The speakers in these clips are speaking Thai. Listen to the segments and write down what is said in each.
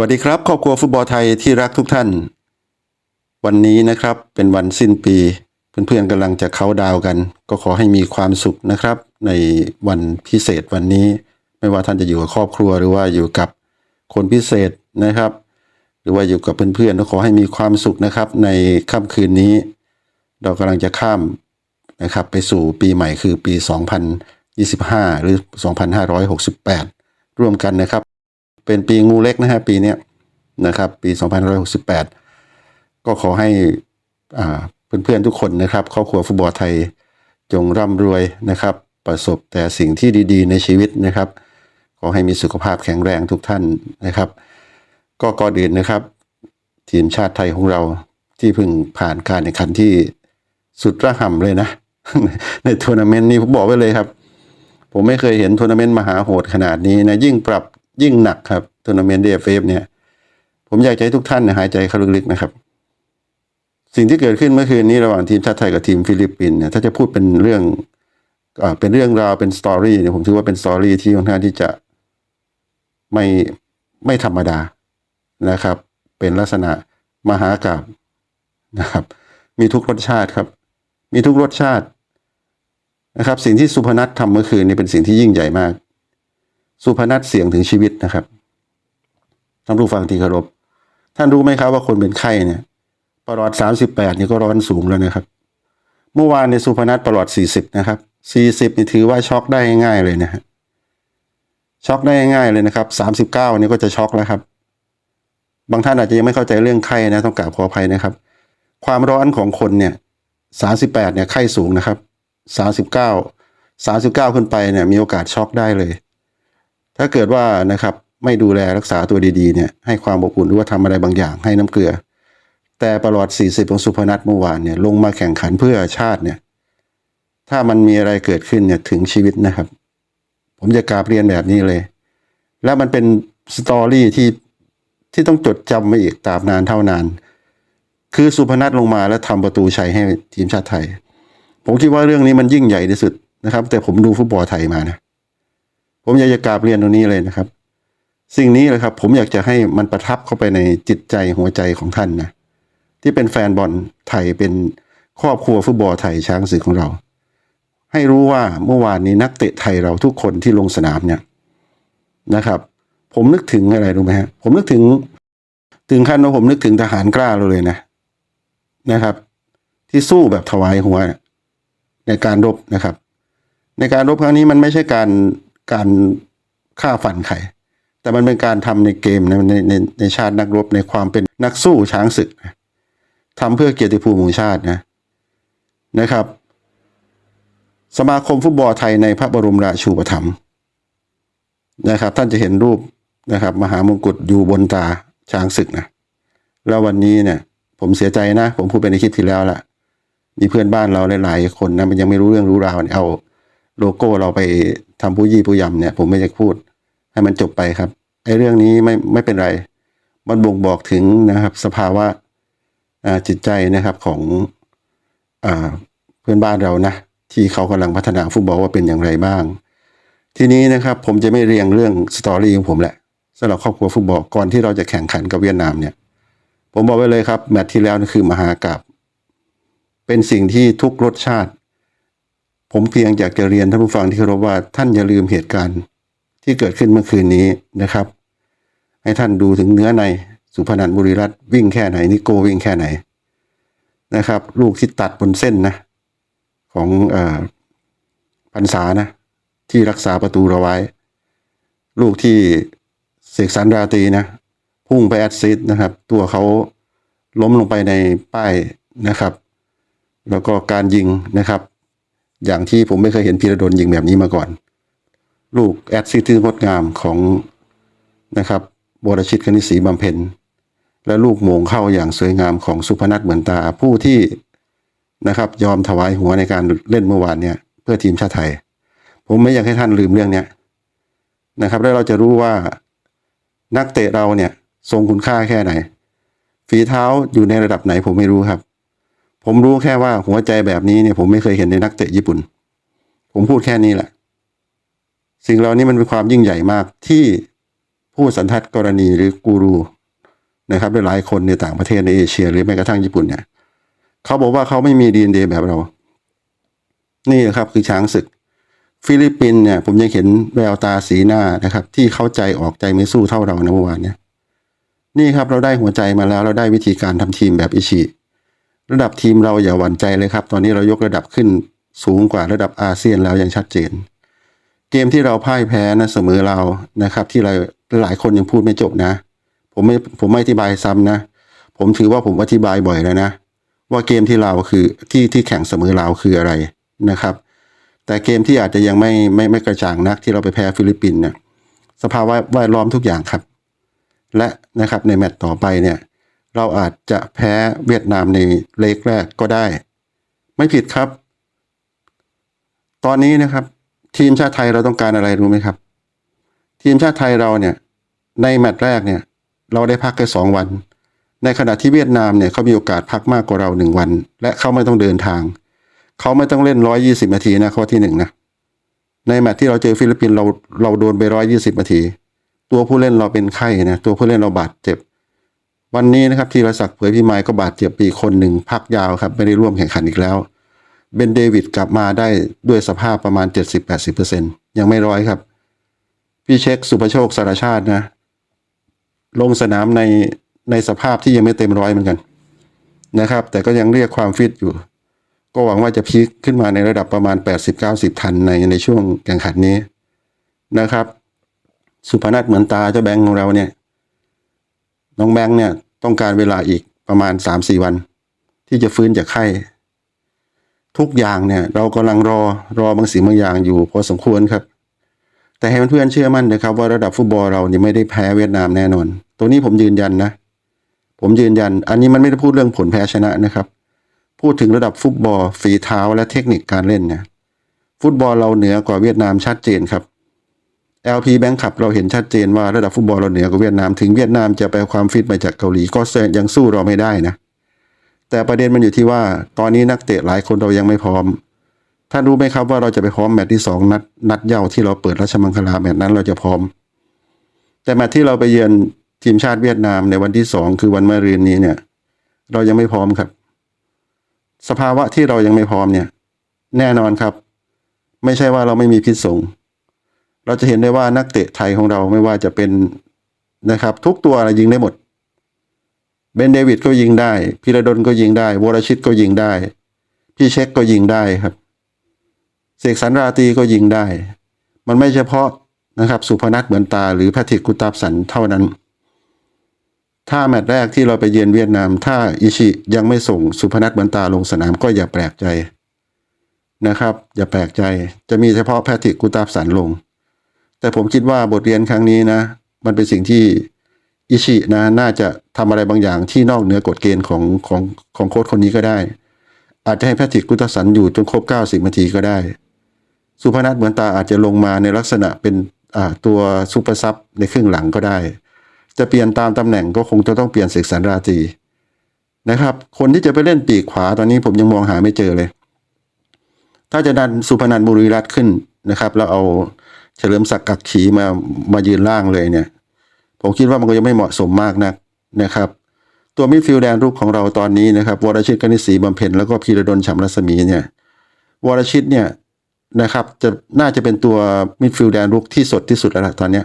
วัสดีครับ ครอบครัวฟุตบอลไทยที่รักทุกท่าน วันนี้นะครับเป็นวันสิ้นปี เพื่อนๆกำลังจะเข้าดาวกัน ก็ขอให้มีความสุขนะครับ ในวันพิเศษวันนี้ ไม่ว่าท่านจะอยู่กับครอบครัวหรือว่าอยู่กับคนพิเศษนะครับ หรือว่าอยู่กับเพื่อนๆก็ขอให้มีความสุขนะครับ ในค่ำคืนนี้ เรากำลังจะข้ามนะครับ ไปสู่ปีใหม่คือปี 2025 หรือ 2568 ร่วมกันนะครับ เป็นปีงูเล็กนะฮะปีนี้นะครับปี 2568 ก็ขอให้อ่าเพื่อนๆทุกคนนะครับครอบครัวฟุตบอลไทยจงร่ำรวยนะครับ ประสบแต่สิ่งที่ดีๆ ในชีวิตนะครับ ขอให้มีสุขภาพแข็งแรงทุกท่านนะครับ ก็ก่อนอื่นนะครับ ทีมชาติไทยของเราที่เพิ่งผ่านการแข่งขันที่สุดระห่ำเลยนะ ในทัวร์นาเมนต์นี้ผมบอกไว้เลยครับ ผมไม่เคยเห็นทัวร์นาเมนต์มหาโหดขนาดนี้นะยิ่งปรับ ยิ่งหนักครับทัวร์นาเมนต์เดฟเฟเนี่ย ผมอยากให้ทุกท่านหายใจเข้าลึกๆนะครับ สิ่งที่เกิดขึ้นเมื่อคืนนี้ระหว่างทีมชาติไทยกับทีมฟิลิปปินส์เนี่ยถ้าจะพูดเป็นเรื่องอเป็นเรื่องราวเป็นสตอรี่เนี่ยผมถือว่าเป็นสตอรี่ที่ค่อนข้างที่จะไม่ไม่ธรรมดานะครับ เป็นลักษณะมหากราบนะครับ มีทุกรสชาติครับ มีทุกรสชาตินะครับ สิ่งที่สุพนัททำเมื่อคืนนี้เป็นสิ่งที่ยิ่งใหญ่มาก สุพนัทเสี่ยงถึงชีวิตนะครับท่านผู้ฟังที่เคารพท่านรู้ไหมครับว่าคนเป็นไข้เนี่ยปลอดสามสิบแปดนี่ก็ร้อนสูงแล้วนะครับ เมื่อวานในสุพนัทปลอดสี่สิบนะครับสี่สิบนี่ถือว่าช็อกได้ง่ายเลยนะฮะช็อกได้ง่ายเลยนะครับสามสิบเก้านี่ก็จะช็อกแล้วครับ บางท่านอาจจะยังไม่เข้าใจเรื่องไข้นะต้องกราบขออภัยนะครับ ความร้อนของคนเนี่ยสามสิบแปดเนี่ยไข้สูงนะครับสามสิบเก้าสามสิบเก้าขึ้นไปเนี่ยมีโอกาสช็อกได้เลย ถ้าเกิดว่านะครับไม่ดูแลรักษาตัวดีๆเนี่ยให้ความอบอุ่นหรือว่าทำอะไรบางอย่างให้น้ำเกลือ แต่ประหลอด 40 ของสุพนัทเมื่อวานเนี่ยลงมาแข่งขันเพื่อชาติเนี่ยถ้ามันมีอะไรเกิดขึ้นเนี่ยถึงชีวิตนะครับ ผมจะกราบเรียนแบบนี้เลย แล้วมันเป็นสตอรี่ที่ที่ต้องจดจำไว้อีกตราบนานเท่านาน คือสุพนัทลงมาแล้วทำประตูชัยให้ทีมชาติไทย ผมคิดว่าเรื่องนี้มันยิ่งใหญ่ที่สุดนะครับ แต่ผมดูฟุตบอลไทยมานะ ผมอยากจะกราบเรียนตรงนี้เลยนะครับ สิ่งนี้เลยครับ ผมอยากจะให้มันประทับเข้าไปในจิตใจหัวใจของท่านนะที่เป็นแฟนบอลไทยเป็นครอบครัวฟุตบอลไทยช้างศึกของเรา ให้รู้ว่าเมื่อวานนี้นักเตะไทยเราทุกคนที่ลงสนามเนี่ยนะครับ ผมนึกถึงอะไรรู้ไหมฮะผมนึกถึง ถึงขั้นว่าผมนึกถึงทหารกล้าเราเลยนะนะครับ ที่สู้แบบถวายหัวในการรบนะครับ ในการรบครั้งนี้มันไม่ใช่การ การฆ่าฟันใครแต่มันเป็นการทำในเกมในในในในชาตินักรบในความเป็นนักสู้ช้างศึกนะทำเพื่อเกียรติภูมิของชาตินะนะครับ สมาคมฟุตบอลไทยในพระบรมราชูปถัมภ์นะครับ ท่านจะเห็นรูปนะครับ มหามงกุฎอยู่บนตาช้างศึกนะแล้ววันนี้เนี่ย ผมเสียใจนะ ผมพูดไปในคลิปที่แล้วละมีเพื่อนบ้านเราหลายๆคนนะมันยังไม่รู้เรื่องรู้ราวเนี่ยเอา โลโก้เราไปทำผู้ยี่ผู้ยำเนี่ย ผมไม่อยากพูด ให้มันจบไปครับไอ้เรื่องนี้ไม่ไม่เป็นไร มันบ่งบอกถึงนะครับ สภาวะจิตใจนะครับของอเพื่อนบ้านเรานะที่เขากำลังพัฒนาฟุตบอลว่าเป็นอย่างไรบ้าง ทีนี้นะครับ ผมจะไม่เรียงเรื่องสตอรี่ของผมแหละสำหรับครอบครัวฟุตบอลก่อนที่เราจะแข่งขันกับเวียดนามเนี่ย ผมบอกไว้เลยครับแมตช์ที่แล้วนี่นคือมหากราบเป็นสิ่งที่ทุกรสชาติ ผมเพียงอยากจะเรียนท่านผู้ฟังที่เคารพว่าท่านอย่าลืมเหตุการณ์ที่เกิดขึ้นเมื่อคืนนี้นะครับ ให้ท่านดูถึงเนื้อในสุพนันบุรีรัตวิ่งแค่ไหนนิโก้วิ่งแค่ไหนนะครับ ลูกที่ตัดบนเส้นนะ ของอพันษานะ ที่รักษาประตูเราไว้ ลูกที่เสกสรรราตีนะ พุ่งไปแอดซิดนะครับ ตัวเขาล้มลงไปในป้ายนะครับ แล้วก็การยิงนะครับ อย่างที่ผมไม่เคยเห็นพีระดลยิงแบบนี้มาก่อน ลูกแอดซิดที่งดงามของนะครับบรชิตคณิศีบำเพ็ญและลูกโมงเข้าอย่างสวยงามของสุพนัทเหมือนตาผู้ที่นะครับยอมถวายหัวในการเล่นเมื่อวานเนี่ยเพื่อทีมชาติไทย ผมไม่อยากให้ท่านลืมเรื่องเนี้ยนะครับแล้วเราจะรู้ว่านักเตะเราเนี่ยทรงคุณค่าแค่ไหน ฝีเท้าอยู่ในระดับไหนผมไม่รู้ครับ ผมรู้แค่ว่าหัวใจแบบนี้เนี่ยผมไม่เคยเห็นในนักเตะญี่ปุ่น ผมพูดแค่นี้แหละ สิ่งเหล่านี้มันเป็นความยิ่งใหญ่มากที่ผู้สันทัดกรณีหรือกูรูนะครับหลายคนในต่างประเทศในเอเชีย หรือแม้กระทั่งญี่ปุ่นเนี่ยเขาบอกว่าเขาไม่มีดีเดแบบเรา นี่นะครับคือช้างศึก ฟิลิปปินส์เนี่ยผมยังเห็นแววตาสีหน้านะครับ ที่เข้าใจออกใจไม่สู้เท่าเราในเมื่อวานเนี่ยนี่ครับเราได้หัวใจมาแล้วเราได้วิธีการทำทีมแบบอิชิ ระดับทีมเราอย่าหวั่นใจเลยครับ ตอนนี้เรายกระดับขึ้นสูงกว่าระดับอาเซียนแล้วอย่างชัดเจน เกมที่เราพ่ายแพ้นะเสมอเรานะครับ ที่เราหลายคนยังพูดไม่จบนะ ผมไม่ผมไม่อธิบายซ้ำนะ ผมถือว่าผมอธิบายบ่อยแล้วนะ ว่าเกมที่เราคือที่ที่แข่งเสมอเราคืออะไรนะครับ แต่เกมที่อาจจะยังไม่ไม่ไม่กระจ่างนักที่เราไปแพ้ฟิลิปปินส์เนี่ยสภาวะแวดล้อมทุกอย่างครับ และนะครับในแมตต์ต่อไปเนี่ย เราอาจจะแพ้เวียดนามในเลกแรกก็ได้ ไม่ผิดครับ ตอนนี้นะครับ ทีมชาติไทยเราต้องการอะไรรู้ไหมครับ ทีมชาติไทยเราเนี่ย ในแมตช์แรกเนี่ย เราได้พักแค่สองวัน ในขณะที่เวียดนามเนี่ยเขามีโอกาสพักมากกว่าเราหนึ่งวัน และเขาไม่ต้องเดินทาง เขาไม่ต้องเล่นร้อยี่สิบนาทีนะข้อที่หนึ่งนะในแมตช์ที่เราเจอฟิลิปปินส์เราเราโดนไปร้อยี่สิบนาที ตัวผู้เล่นเราเป็นไข้นะตัวผู้เล่นเราบาดเจ็บ วันนี้นะครับธีรศักดิ์เผยพิมายก็บาดเจ็บปีคนหนึ่งพักยาวครับไม่ได้ร่วมแข่งขันอีกแล้ว เบนเดวิดกลับมาได้ด้วยสภาพประมาณ 70-80%ยังไม่ร้อยครับ พี่เช็คสุภโชคสารชาตินะ ลงสนามในในสภาพที่ยังไม่เต็มร้อยเหมือนกันนะครับ แต่ก็ยังเรียกความฟิตอยู่ ก็หวังว่าจะพีคขึ้นมาในระดับประมาณ 80-90 ทันในในช่วงแข่งขันนี้นะครับ สุพนัทเหมือนตาเจ้าแบงค์ของเราเนี่ย น้องแบงค์เนี่ยต้องการเวลาอีกประมาณ 3-4 วัน ที่จะฟื้นจากไข้ ทุกอย่างเนี่ย เรากำลังรอรอบางสิ่งบางอย่างอยู่พอสมควรครับ แต่ให้เพื่อนๆเชื่อมั่นนะครับ ว่าระดับฟุตบอลเรานี่ไม่ได้แพ้เวียดนามแน่นอน ตัวนี้ผมยืนยันนะ ผมยืนยัน อันนี้มันไม่ได้พูดเรื่องผลแพ้ชนะนะครับ พูดถึงระดับฟุตบอลฝีเท้าและเทคนิคการเล่นเนี่ยฟุตบอลเราเหนือกว่าเวียดนามชัดเจนครับ LP Bank ขับเราเห็นชัดเจนว่าระดับฟุตบอลเราเหนือกว่าเวียดนาม ถึงเวียดนามจะไปความฟิตมาจากเกาหลีก็ยังสู้เราไม่ได้นะ แต่ประเด็นมันอยู่ที่ว่า ตอนนี้นักเตะหลายคนเรายังไม่พร้อม ท่านรู้ไหมครับว่าเราจะไปพร้อมแมตช์ที่สองนัดนัดเย่าที่เราเปิดราชมังคลาแมตช์นั้นเราจะพร้อม แต่แมตช์ที่เราไปเยือนทีมชาติเวียดนามในวันที่สองคือวันมะรืนนี้เนี่ย เรายังไม่พร้อมครับ สภาวะที่เรายังไม่พร้อมเนี่ย แน่นอนครับ ไม่ใช่ว่าเราไม่มีพิษสง เราจะเห็นได้ว่านักเตะไทยของเราไม่ว่าจะเป็นนะครับ ทุกตัวยิงได้หมดเบนเดวิดก็ยิงได้พิระดลก็ยิงได้ วรชิตก็ยิงได้ พี่เช็คก็ยิงได้ครับ เสกสรรราตีก็ยิงได้ มันไม่เฉพาะนะครับ สุพนัทเหมือนตา หรือแพทริกกุตาบสันเท่านั้น ถ้าแมตช์แรกที่เราไปเยือนเวียดนาม ถ้าอิชิยังไม่ส่งสุพนัทเหมือนตาลงสนามก็อย่าแปลกใจนะครับ อย่าแปลกใจจะมีเฉพาะแพทริกกุตาบสันลง แต่ผมคิดว่าบทเรียนครั้งนี้นะ มันเป็นสิ่งที่อิชินะน่าจะทำอะไรบางอย่างที่นอกเหนือกฎเกณฑ์ของของของโค้ชคนนี้ก็ได้ อาจจะให้แพทริกกุตสันอยู่จนครบ 90นาทีก็ได้ สุพนัทเหมือนตาอาจจะลงมาในลักษณะเป็นอ่าตัวซูเปอร์ซับในครึ่งหลังก็ได้ จะเปลี่ยนตามตำแหน่งก็คงจะต้องเปลี่ยนเสกสรรราตรีนะครับ คนที่จะไปเล่นปีกขวาตอนนี้ผมยังมองหาไม่เจอเลย ถ้าจะดันสุพนันบุรีรัตน์ขึ้นนะครับ แล้วเอา เฉลิมศักดิ์กักขีมามายืนล่างเลยเนี่ย ผมคิดว่ามันก็ยังไม่เหมาะสมมากนักนะครับ ตัวมิดฟิลด์แดนรุกของเราตอนนี้นะครับวรชิตกนิษฐ์ศรีบำเพ็ญแล้วก็พีระดลฉำรัศมีเนี่ยวรชิตเนี่ยนะครับจะน่าจะเป็นตัวมิดฟิลด์แดนรุกที่สดที่สุดแล้วละตอนเนี้ย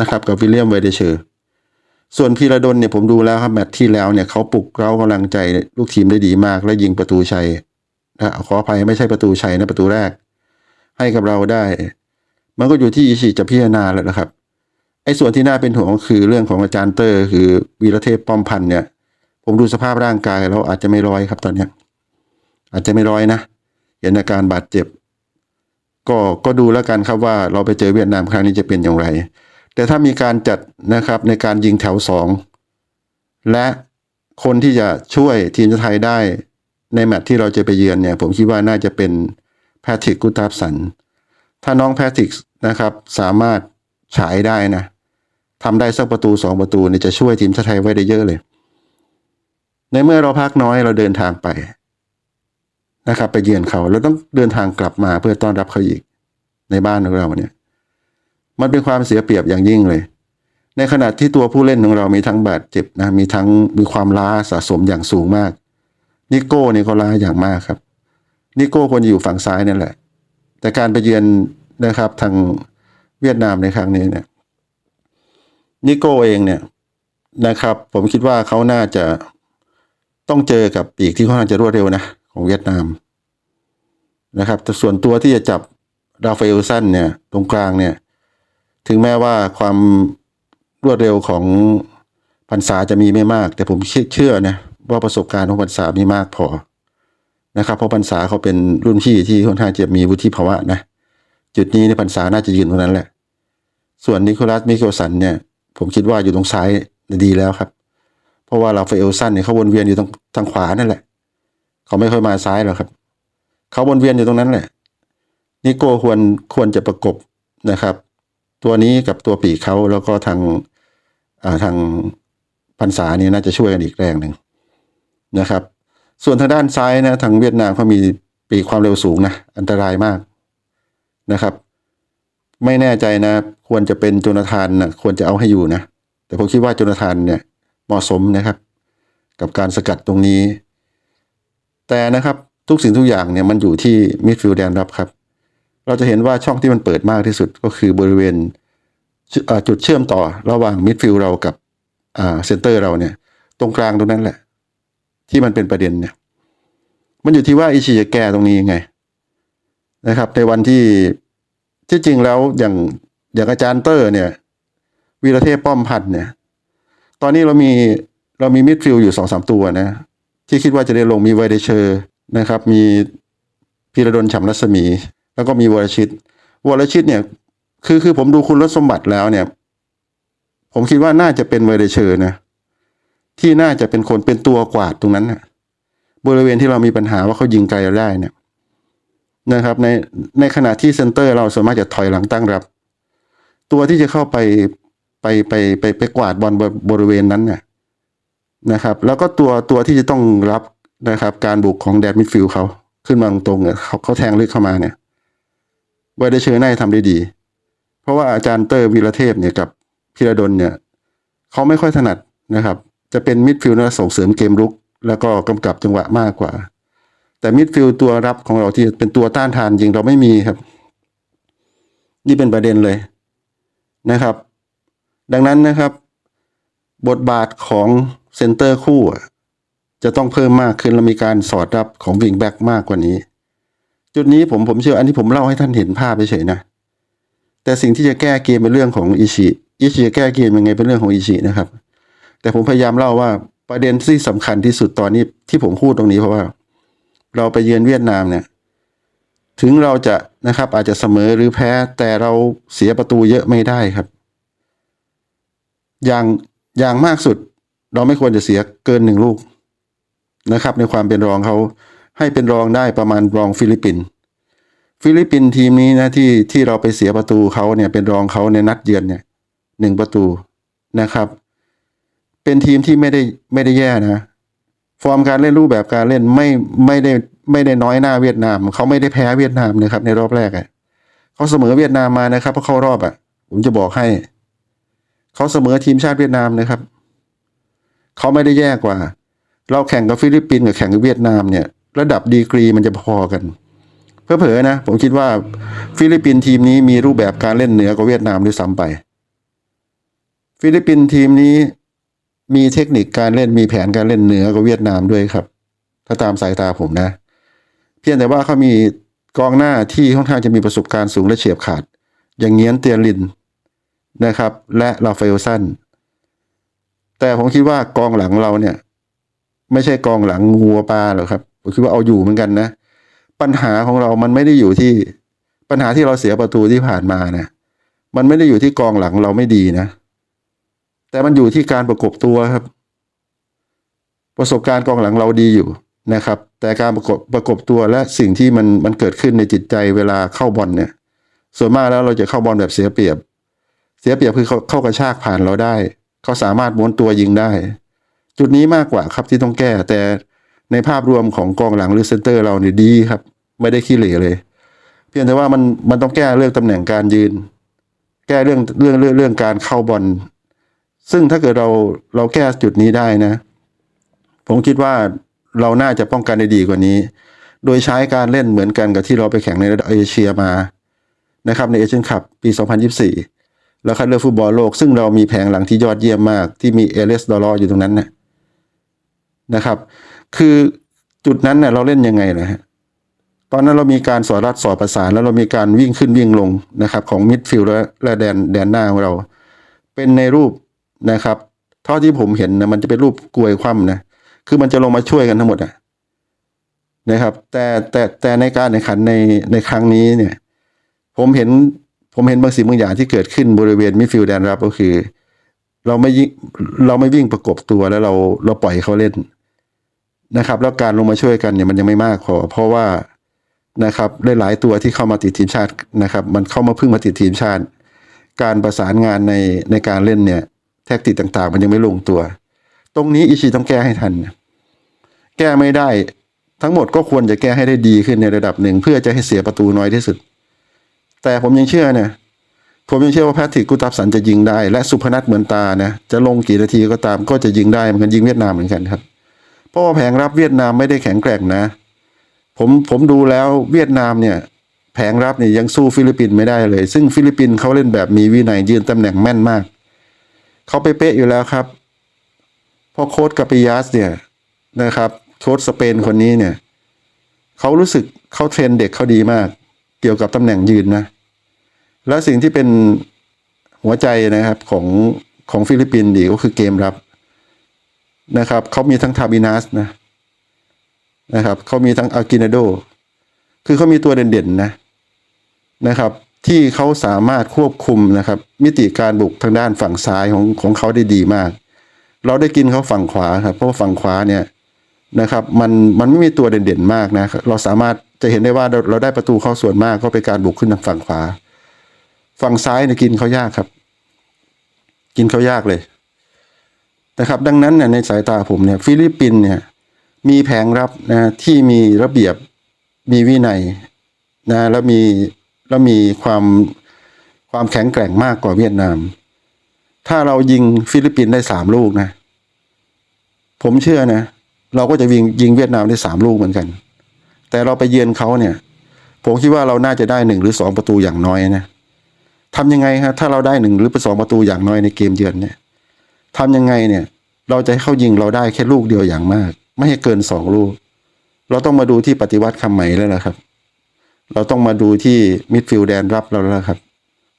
นะครับกับวิลเลียมเวเดเชอร์ส่วนพีระดลเนี่ยผมดูแล้วครับแมตช์ที่แล้วเนี่ยเขาปลุกเรากำลังใจลูกทีมได้ดีมาก และยิงประตูชัยนะขออภัยไม่ใช่ประตูชัยนะประตูแรก ให้กับเราได้ มันก็อยู่ที่อิชิจะพิจารณาแล้วนะครับ ไอ้ส่วนที่น่าเป็นห่วงก็คือเรื่องของอาจารย์เตอร์ คือวีรเทพป้อมพันเนี่ย ผมดูสภาพร่างกายแล้วอาจจะไม่ร้อยครับตอนเนี้ยอาจจะไม่ร้อยนะเห็นอาการบาดเจ็บ ก็ก็ดูแล้วกันครับว่าเราไปเจอเวียดนามครั้งนี้จะเป็นอย่างไร แต่ถ้ามีการจัดนะครับในการยิงแถวสองและคนที่จะช่วยทีมชาติไทยได้ในแมตช์ที่เราจะไปเยือนเนี่ย ผมคิดว่าน่าจะเป็นแพทริกกุตาบสัน ถ้าน้องแพทริกนะครับ สามารถฉายได้นะทำได้สักประตูสองประตูเนี่ยจะช่วยทีมชาติไทยไว้ได้เยอะเลย ในเมื่อเราพักน้อยเราเดินทางไปนะครับ ไปเยือนเขาเราต้องเดินทางกลับมาเพื่อต้อนรับเขาอีกในบ้านของเราเนี่ย มันเป็นความเสียเปรียบอย่างยิ่งเลย ในขณะที่ตัวผู้เล่นของเรามีทั้งบาดเจ็บนะมีทั้งมีความล้าสะสมอย่างสูงมาก นิโก้เนี่ยก็ล้าอย่างมากครับ นิโก้ควรจะอยู่ฝั่งซ้ายนั่นแหละ แต่การไปเยือนนะครับทางเวียดนามในครั้งนี้เนี่ยนิโก้เองเนี่ยนะครับ ผมคิดว่าเขาน่าจะต้องเจอกับปีกที่ค่อนข้างจะรวดเร็วนะของเวียดนามนะครับ แต่ส่วนตัวที่จะจับราฟาเอลสันเนี่ยตรงกลางเนี่ย ถึงแม้ว่าความรวดเร็วของพันษาจะมีไม่มาก แต่ผมเชื่อนะว่าประสบการณ์ของพันษามีมากพอ นะครับเพราะพันษาเขาเป็นรุ่นพี่ที่ค่อนข้างจะมีวุฒิภาวะนะจุดนี้ในพันษาน่าจะยืนตรงนั้นแหละ ส่วนนิโคลัสมิเกลสันเนี่ย ผมคิดว่าอยู่ตรงซ้ายดีแล้วครับ เพราะว่าราฟาเอลสันเนี่ยเขาวนเวียนอยู่ตรงทางขวานั่นแหละ เขาไม่ค่อยมาซ้ายหรอกครับ เขาวนเวียนอยู่ตรงนั้นแหละนิโก้ควรควรจะประกบนะครับ ตัวนี้กับตัวปีกเขาแล้วก็ทางอ่าทางพันษาเนี่ยน่าจะช่วยกันอีกแรงหนึ่งนะครับ ส่วนทางด้านซ้ายนะทางเวียดนามเขามีปีความเร็วสูงนะอันตรายมากนะครับ ไม่แน่ใจนะ ควรจะเป็นโจนาธานนะควรจะเอาให้อยู่นะ แต่ผมคิดว่าโจนาธานเนี่ยเหมาะสมนะครับ กับการสกัดตรงนี้ แต่นะครับทุกสิ่งทุกอย่างเนี่ยมันอยู่ที่มิดฟิลด์แดนรับครับ เราจะเห็นว่าช่องที่มันเปิดมากที่สุดก็คือบริเวณจุดเชื่อมต่อระหว่างมิดฟิลด์เรากับเซนเตอร์เราเนี่ย ตรงกลางตรงนั้นแหละ ที่มันเป็นประเด็นเนี่ย มันอยู่ที่ว่าอิชิจะแก้ตรงนี้ยังไง นะครับ ในวันที่ที่จริงแล้วอย่างอย่างอาจารย์เตอร์เนี่ยวีรเทพป้อมพันธ์เนี่ย ตอนนี้เรามีเรามีมิดฟิลด์อยู่สองสามตัวนะ ที่คิดว่าจะได้ลงมีไวเดเชอร์นะครับ มีพีระดลฉ่ำรัศมี แล้วก็มีวรชิต วรชิตเนี่ย คือคือผมดูคุณสมบัติแล้วเนี่ย ผมคิดว่าน่าจะเป็นไวเดเชอร์นะ ที่น่าจะเป็นคนเป็นตัวกวาดตรงนั้นนะบริเวณที่เรามีปัญหาว่าเขายิงไกลได้เนี่ยนะครับในในขณะที่เซนเตอร์เราส่วนมากจะถอยหลังตั้งรับ ตัวที่จะเข้าไปไปไปไปไปกวาดบอลบริเวณนั้นเนี่ยนะครับ แล้วก็ตัวตัวที่จะต้องรับนะครับ การบุกของแดนมิดฟิลด์เขาขึ้นมาตรงๆเนี่ยเขาเขาแทงลึกเข้ามาเนี่ยไวเดเชอร์น่าจะทำได้ดี เพราะว่าอาจารย์เตอร์วีรเทพเนี่ยกับพิรดลเนี่ยเขาไม่ค่อยถนัดนะครับ จะเป็นมิดฟิลด์นะส่งเสริมเกมรุก แล้วก็กำกับจังหวะมากกว่า แต่มิดฟิลด์ตัวรับของเราที่เป็นตัวต้านทานจริงเราไม่มีครับ นี่เป็นประเด็นเลยนะครับ ดังนั้นนะครับ บทบาทของเซนเตอร์คู่จะต้องเพิ่มมากขึ้นและมีการสอดรับของวิงแบ็กมากกว่านี้ จุดนี้ผมผมเชื่ออันนี้ผมเล่าให้ท่านเห็นภาพเฉยๆนะ แต่สิ่งที่จะแก้เกมเป็นเรื่องของอิชิอิชิจะแก้เกมยังไงเป็นเรื่องของอิชินะครับ แต่ผมพยายามเล่าว่าประเด็นที่สำคัญที่สุดตอนนี้ที่ผมพูดตรงนี้เพราะว่า เราไปเยือนเวียดนามเนี่ย ถึงเราจะนะครับ อาจจะเสมอหรือแพ้ แต่เราเสียประตูเยอะไม่ได้ครับ อย่างอย่างมากสุด เราไม่ควรจะเสียเกินหนึ่งลูกนะครับ ในความเป็นรองเขาให้เป็นรองได้ประมาณรองฟิลิปปินส์ฟิลิปปินส์ทีมนี้นะที่ที่เราไปเสียประตูเขาเนี่ยเป็นรองเขาในนัดเยือนเนี่ยหนึ่งประตูนะครับ เป็นทีมที่ไม่ได้ไม่ได้แย่นะ ฟอร์มการเล่นรูปแบบการเล่นไม่ไม่ได้ไม่ได้น้อยหน้าเวียดนาม เขาไม่ได้แพ้เวียดนามนะครับ ในรอบแรกอะ่ะเขาเสมอเวียดนามมานะครับเพราะเข้ารอบอะ่ะ ผมจะบอกให้ เขาเสมอทีมชาติเวียดนามนะครับ เขาไม่ได้แย่กว่า เราแข่งกับฟิลิปปินส์กับแข่งกับเวียดนามเนี่ย ระดับดีกรีมันจะพอกันเพื่อเผลอนะ ผมคิดว่าฟิลิปปินส์ทีมนี้มีรูปแบบการเล่นเหนือกว่าเวียดนามด้วยซ้ำไป ฟิลิปปินส์ทีมนี้ มีเทคนิคการเล่นมีแผนการเล่นเหนือกว่าเวียดนามด้วยครับ ถ้าตามสายตาผมนะ เพียงแต่ว่าเขามีกองหน้าที่ค่อนข้างจะมีประสบการณ์สูงและเฉียบขาด อย่างเงี้ยนเตียนลินนะครับ และลาฟาเอลสันแต่ผมคิดว่ากองหลังเราเนี่ย ไม่ใช่กองหลังงัวปลาหรอกครับผมคิดว่าเอาอยู่เหมือนกันนะ ปัญหาของเรามันไม่ได้อยู่ที่ปัญหาที่เราเสียประตูที่ผ่านมานะมันไม่ได้อยู่ที่กองหลังเราไม่ดีนะ แต่มันอยู่ที่การประกบตัวครับ ประสบการณ์กองหลังเราดีอยู่นะครับ แต่การประกบประกบตัวและสิ่งที่มันมันเกิดขึ้นในจิตใจเวลาเข้าบอลเนี่ย ส่วนมากแล้วเราจะเข้าบอลแบบเสียเปรียบ เสียเปรียบคือเขาเข้ากระชากผ่านเราได้ เขาสามารถม้วนตัวยิงได้ จุดนี้มากกว่าครับที่ต้องแก้ แต่ในภาพรวมของกองหลังหรือเซนเตอร์เราเนี่ยดีครับ ไม่ได้ขี้เหร่เลย เพียงแต่ว่ามันมันต้องแก้เรื่องตำแหน่งการยืน แก้เรื่องเรื่องเรื่องเรื่องการเข้าบอล ซึ่งถ้าเกิดเราเราแก้จุดนี้ได้นะ ผมคิดว่าเราน่าจะป้องกันได้ดีกว่านี้ โดยใช้การเล่นเหมือนกันกับที่เราไปแข่งในระดับเอเชียมานะครับในเอเชียนคัพปี 2024 แล้วคัดเลือกฟุตบอลโลก ซึ่งเรามีแผงหลังที่ยอดเยี่ยมมาก ที่มีเอเลสดอลอยู่ตรงนั้นนะนะครับ คือจุดนั้นเน่ยเราเล่นยังไงนะฮะตอนนั้นเรามีการสอดรัดสอดประสาน แล้วเรามีการวิ่งขึ้นวิ่งลงนะครับของมิดฟิลด์และแดนแดนหน้าของเรา เป็นในรูป นะครับเท่าที่ผมเห็นนะมันจะเป็นรูปกลวยคว่ำนะคือมันจะลงมาช่วยกันทั้งหมดอะนะครับ แต่แต่แต่ในการแข่งขันในในครั้งนี้เนี่ย ผมเห็นผมเห็นบางสิ่งบางอย่างที่เกิดขึ้นบริเวณมิดฟิลด์แดนรับก็คือ เราไม่ยิงเราไม่วิ่งประกบตัวแล้วเราเราปล่อยเขาเล่นนะครับ แล้วการลงมาช่วยกันเนี่ยมันยังไม่มากพอเพราะว่านะครับหลายๆตัวที่เข้ามาติดทีมชาตินะครับ มันเข้ามาพิ่งมาติดทีมชาติ การประสานงานในในการเล่นเนี่ย แท็กติกต่าง ๆ มันยังไม่ลงตัว ตรงนี้อิชิต้องแก้ให้ทันนะแก้ไม่ได้ทั้งหมดก็ควรจะแก้ให้ได้ดีขึ้นในระดับหนึ่ง เพื่อจะให้เสียประตูน้อยที่สุด แต่ผมยังเชื่อเนี่ยผมยังเชื่อว่าแพทริกกุตับสันจะยิงได้ และสุพนัทเหมือนตานะจะลงกี่นาทีก็ตามก็จะยิงได้เหมือนกันยิงเวียดนามเหมือนกันครับ เพราะว่าแผงรับเวียดนามไม่ได้แข็งแกร่งนะ ผมผมดูแล้วเวียดนามเนี่ย แผงรับเนี่ยยังสู้ฟิลิปปินส์ไม่ได้เลย ซึ่งฟิลิปปินส์เขาเล่นแบบมีวินัยยืนตำแหน่งแม่นมาก เขาเป๊ะอยู่แล้วครับพราะโค้ดกาปิยัสเนี่ยนะครับโค้ดสเปนคนนี้เนี่ยเขารู้สึกเขาเทรนเด็กเขาดีมาก เกี่ยวกับตำแหน่งยืนนะ และสิ่งที่เป็นหัวใจนะครับของของฟิลิปปินส์ดีก็คือเกมรับนะครับเขามีทั้งทาบินัสนะนะครับเขามีทั้งอากินาโด คือเขามีตัวเด่นๆนะนะครับ ที่เขาสามารถควบคุมนะครับ มิติการบุกทางด้านฝั่งซ้ายของของเขาได้ดีมาก เราได้กินเขาฝั่งขวาครับเพราะว่าฝั่งขวาเนี่ยนะครับมันมันไม่มีตัวเด่นๆมากนะเราสามารถจะเห็นได้ว่าเราเราได้ประตูเข้าส่วนมากก็เป็นการบุกขึ้นทางฝั่งขวา ฝั่งซ้ายเนี่ยกินเขายากครับ กินเขายากเลยนะครับ ดังนั้นเนี่ยในสายตาผมเนี่ยฟิลิปปินเนี่ยมีแผงรับนะที่มีระเบียบมีวินัยนะแล้วมี แล้วมีความความแข็งแกร่งมากกว่าเวียดนาม ถ้าเรายิงฟิลิปปินส์ได้สามลูกนะ ผมเชื่อนะ เราก็จะยิงยิงเวียดนามได้สามลูกเหมือนกัน แต่เราไปเยือนเขาเนี่ย ผมคิดว่าเราน่าจะได้หนึ่งหรือสองประตูอย่างน้อยนะทำยังไงฮะถ้าเราได้หนึ่งหรือสองประตูอย่างน้อยในเกมเยือนเนี่ยทำยังไงเนี่ย เราจะให้เขายิงเราได้แค่ลูกเดียวอย่างมาก ไม่ให้เกินสองลูก เราต้องมาดูที่ปฏิวัติคำใหม่แล้วล่ะครับ เราต้องมาดูที่มิดฟิลด์แดนรับเราแล้วครับ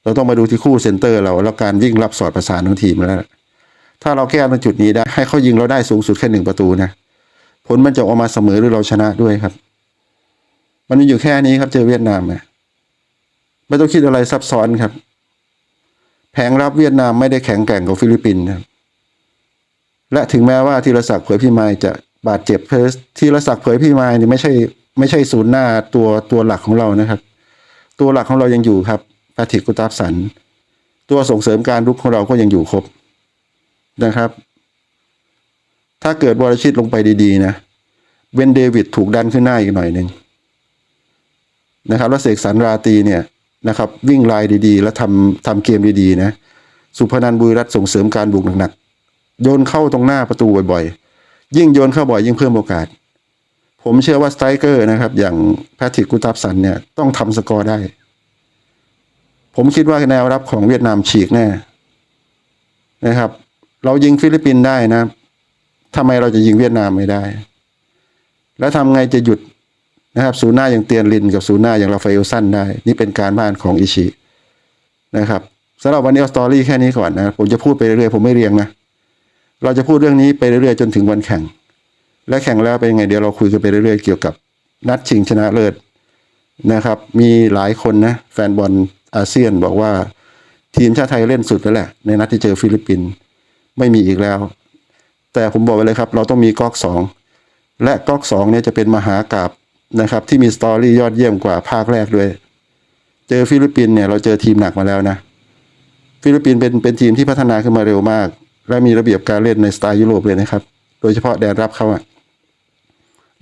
เราต้องมาดูที่คู่เซนเตอร์เราแล้วการวิ่งรับสอดประสานของทีมแล้ว ถ้าเราแก้ตรงจุดนี้ได้ให้เขายิงเราได้สูงสุดแค่หนึ่งประตูนะผลมันจะออกมาเสมอหรือเราชนะด้วยครับ มันอยู่แค่นี้ครับเจอเวียดนามนะไม่ต้องคิดอะไรซับซ้อนครับ แผงรับเวียดนามไม่ได้แข็งแกร่งกว่าฟิลิปปินส์ครับและถึงแม้ว่าธีรศักดิ์เผยพิมายจะบาดเจ็บเพสธีรศักดิ์เผยพิมายนี่ไม่ใช่ ไม่ใช่ศูนย์หน้าตัวตัวหลักของเรานะครับ ตัวหลักของเรายังอยู่ครับแพทริกกุตาฟสัน ตัวส่งเสริมการรุกของเราก็ยังอยู่ครบนะครับ ถ้าเกิดวรชิตลงไปดีๆนะเวนเดวิดถูกดันขึ้นหน้าอีกหน่อยหนึ่งนะครับแล้วเสกสรรราตีเนี่ยนะครับ วิ่งลายดีๆ แล้วทำทำเกมดีๆนะสุพนันบุรีรัตส่งเสริมการบุกหนักๆโยนเข้าตรงหน้าประตูบ่อยๆ ยิ่งโยนเข้าบ่อยยิ่งเพิ่มโอกาส ผมเชื่อว่าสไตรเกอร์นะครับ อย่างแพทริกกุตับสันเนี่ยต้องทำสกอร์ได้ ผมคิดว่าแนวรับของเวียดนามฉีกแน่นะครับ เรายิงฟิลิปปินส์ได้นะทำไมเราจะยิงเวียดนามไม่ได้ แล้วทำไงจะหยุดนะครับศูนย์หน้าอย่างเตียนลินกับศูนย์หน้าอย่างราฟาเอลสันได้ นี่เป็นการบ้านของอิชินะครับสำหรับวันนี้เอาสตอรี่แค่นี้ก่อนนะ ผมจะพูดไปเรื่อยๆผมไม่เรียงนะ เราจะพูดเรื่องนี้ไปเรื่อยๆจนถึงวันแข่ง และแข่งแล้วเป็นยังไงเดี๋ยวเราคุยกันไปเรื่อยๆเกี่ยวกับ นัดชิงชนะเลิศนะครับ มีหลายคนนะแฟนบอลอาเซียนบอกว่า ทีมชาติไทยเล่นสุดแล้วแหละ ในนัดที่เจอฟิลิปปินส์ไม่มีอีกแล้ว แต่ผมบอกไว้เลยครับ เราต้องมีก๊อกสองและก๊อกสองเนี่ยจะเป็นมหากราบนะครับ ที่มีสตอรี่ยอดเยี่ยมกว่าภาคแรกด้วย เจอฟิลิปปินส์เนี่ยเราเจอทีมหนักมาแล้วนะฟิลิปปินส์เป็นเป็นทีมที่พัฒนาขึ้นมาเร็วมาก และมีระเบียบการเล่นในสไตล์ยุโรปเลยนะครับ โดยเฉพาะแดนรับเขาอะ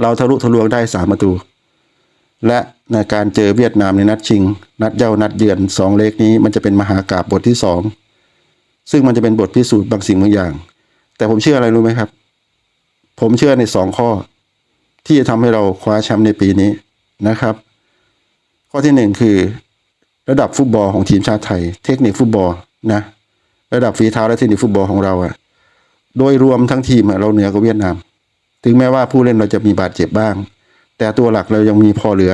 เราทะลุทะลวงได้สามประตู และในการเจอเวียดนามในนัดชิง นัดเย้านัดเยือนสองเลกนี้มันจะเป็นมหากราบบทที่สองซึ่งมันจะเป็นบทพิสูจน์บางสิ่งบางอย่าง แต่ผมเชื่ออะไรรู้ไหมครับ ผมเชื่อในสองข้อ ที่จะทำให้เราคว้าแชมป์ในปีนี้นะครับ ข้อที่หนึ่งคือ ระดับฟุตบอลของทีมชาติไทย เทคนิคฟุตบอลนะระดับฝีเท้าและเทคนิคฟุตบอลของเราอะโดยรวมทั้งทีมเราเหนือกว่าเวียดนาม ถึงแม้ว่าผู้เล่นเราจะมีบาดเจ็บบ้าง แต่ตัวหลักเรายังมีพอเหลือ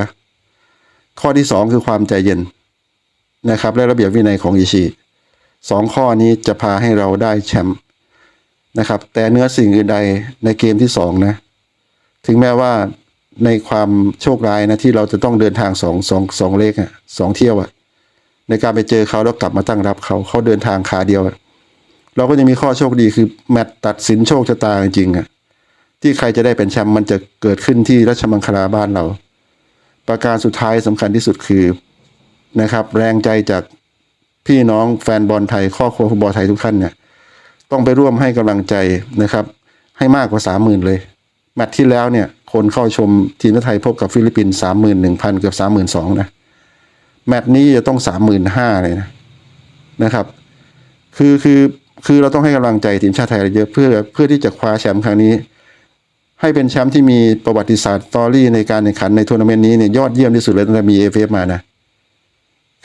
ข้อที่สองคือความใจเย็นนะครับและระเบียบวินัยของอิชิสองข้อนี้จะพาให้เราได้แชมป์นะครับ แต่เนื้อสิ่งอื่นใดในเกมที่สองนะถึงแม้ว่าในความโชคร้ายนะที่เราจะต้องเดินทางสองสองสองเลขอะสองเที่ยวอะในการไปเจอเขาแล้วกลับมาตั้งรับเขาเขาเดินทางขาเดียว เราก็จะมีข้อโชคดีคือแมตช์ตัดสินโชคชะตาจริงๆอะ ที่ใครจะได้เป็นแชมป์มันจะเกิดขึ้นที่ราชมังคลาบ้านเรา ประการสุดท้ายสำคัญที่สุดคือนะครับ แรงใจจากพี่น้องแฟนบอลไทยครอบครัวฟุตบอลไทยทุกท่านเนี่ย ต้องไปร่วมให้กำลังใจนะครับ ให้มากกว่าสามหมื่นเลยแมตช์ที่แล้วเนี่ย คนเข้าชมทีมชาติไทยพบกับฟิลิปปินส์สามหมื่นหนึ่งพันเกือบสามหมื่นสองนะแมตช์นี้จะต้องสามหมื่นห้าเลยนะนะครับ คือคือคือเราต้องให้กำลังใจทีมชาติไทยเยอะเพื่อเพื่อที่จะคว้าแชมป์ครั้งนี้ ให้เป็นแชมป์ที่มีประวัติศาสตร์สตอรี่ในการแข่งขันในทัวร์นาเมนต์นี้เนี่ยยอดเยี่ยมที่สุดเลยตั้งแต่มีเอฟเอฟมานะ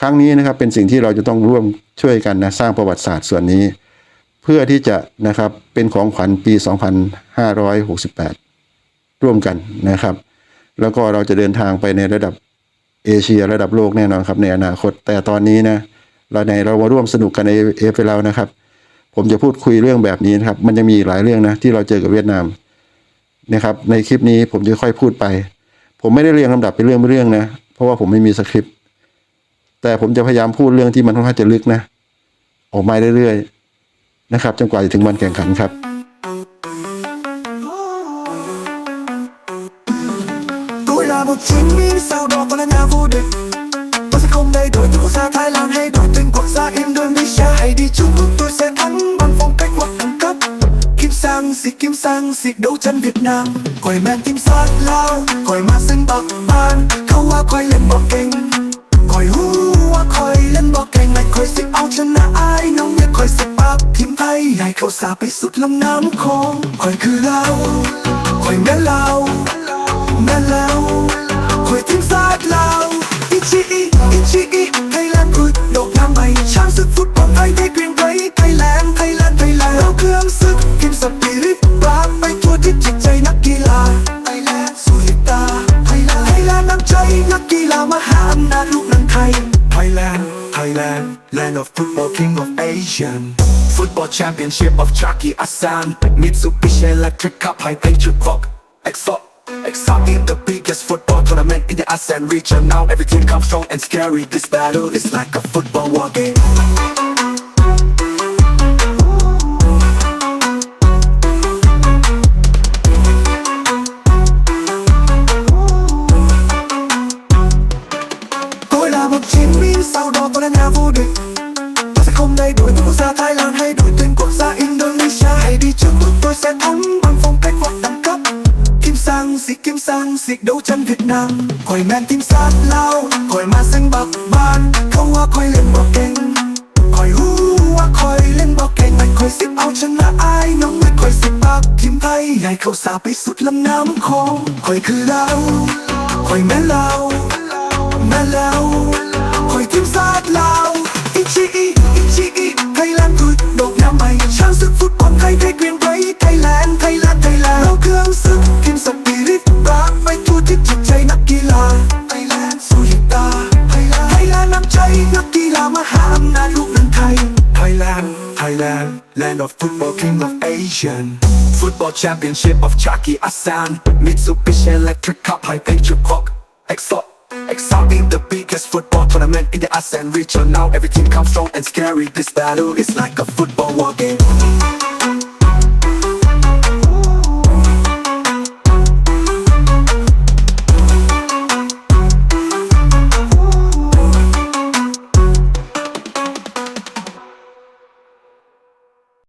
ครั้งนี้นะครับเป็นสิ่งที่เราจะต้องร่วมช่วยกันนะสร้างประวัติศาสตร์ส่วนนี้ เพื่อที่จะนะครับเป็นของขวัญปี 2568 ร่วมกันนะครับ แล้วก็เราจะเดินทางไปในระดับเอเชียระดับโลกแน่นอนครับในอนาคตแต่ตอนนี้นะเราในเรามาร่วมสนุกกันในเอฟแล้วนะครับ ผมจะพูดคุยเรื่องแบบนี้นะครับ มันจะมีหลายเรื่องนะที่เราเจอกับเวียดนาม นะครับในคลิปนี้ผมจะค่อยพูดไป ผมไม่ได้เรียงลำดับเป็นเรื่องเป็นเรื่องนะ เพราะว่าผมไม่มีสคริปต์แต่ผมจะพยายามพูดเรื่องที่มันค่อนข้างจะลึกนะ ออกมาเรื่อยๆนะครับจนกว่าจะถึงวันแข่งขันครับ Tôi là xịt kim sang, xịt đấu chân Việt Nam. Còi men tim sát lao, Còi ma xanh bạc ban Khâu hoa khói lên bọc kênh Còi hú hoa khói lên bọc kênh Ngày khói xịt áo chân là ai, Nóng nhất khói xịt bạc thím tay Ngày khâu xa bay sụt lòng nám khô. Còi cứ lao, Còi men lao. Championship of Chucky Asan Mitsubishi Electric Cup High Patriot Rock Exalt Exciting the biggest football tournament in the ASEAN region. Now everything comes strong and scary. This battle is like a football war game Championship of Chucky Asan Mitsubishi Electric Cup High Patriot Rock. Exalt Exciting the biggest football tournament in the ASEAN region. Now everything comes strong and scary. This battle is like a football war game